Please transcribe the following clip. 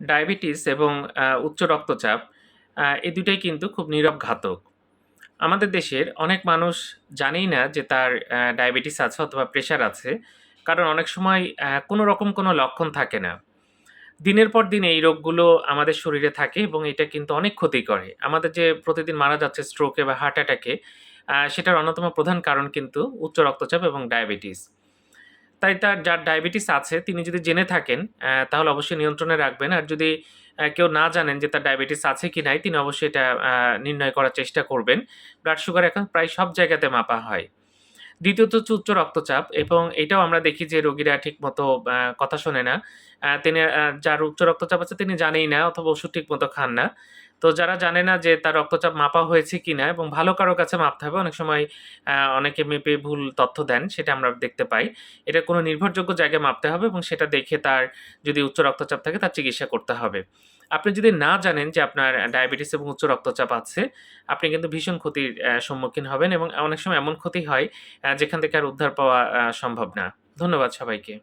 Diabetes এবং উচ্চ রক্তচাপ এ দুটাই কিন্তু খুব নীরব ঘাতক। আমাদের দেশের অনেক মানুষ জানেই না যে তার ডায়াবেটিস আছে অথবা প্রেশার আছে। কারণ অনেক সময় কোনো রকম কোনো লক্ষণ থাকে না। দিনের পর দিন এই রোগগুলো আমাদের শরীরে থাকে এবং এটা কিন্তু অনেক ক্ষতি করে। আমাদের যে প্রতিদিন মারা যাচ্ছে স্ট্রোকে বা হার্ট অ্যাটাকে সেটার অন্যতম প্রধান কারণ কিন্তু উচ্চ রক্তচাপ এবং ডায়াবেটিস। তাই তার যার ডায়াবেটিস আছে, তিনি যদি জেনে থাকেন তাহলে অবশ্যই নিয়ন্ত্রণে রাখবেন। আর যদি কেউ না জানেন যে তার ডায়াবেটিস আছে কি নাই, তিনি অবশ্যই এটা নির্ণয় করার চেষ্টা করবেন। ব্লাড সুগার এখন প্রায় সব জায়গাতে মাপা হয়। দ্বিতীয়ত হচ্ছে উচ্চ রক্তচাপ এবং এটাও আমরা দেখি যে রোগীরা ঠিকমতো কথা শোনে না। তিনি যার উচ্চ রক্তচাপ আছে তিনি জানেই না অথবা ওষুধ ঠিকমতো খান না। তো যারা জানে না যে তার রক্তচাপ মাপা হয়েছে কিনা এবং ভালো কারও কাছে মাপতে হবে। অনেক সময় অনেকে মেপে ভুল তথ্য দেন, সেটা আমরা দেখতে পাই। এটা কোনো নির্ভরযোগ্য জায়গায় মাপতে হবে এবং সেটা দেখে তার যদি উচ্চ রক্তচাপ থাকে তার চিকিৎসা করতে হবে। আপনি যদি না জানেন যে আপনার ডায়াবেটিস এবং উচ্চ রক্তচাপ আছে, আপনি কিন্তু ভীষণ ক্ষতির সম্মুখীন হবেন এবং অনেক সময় এমন ক্ষতি হয় যেখান থেকে আর উদ্ধার পাওয়া সম্ভব না। ধন্যবাদ সবাইকে।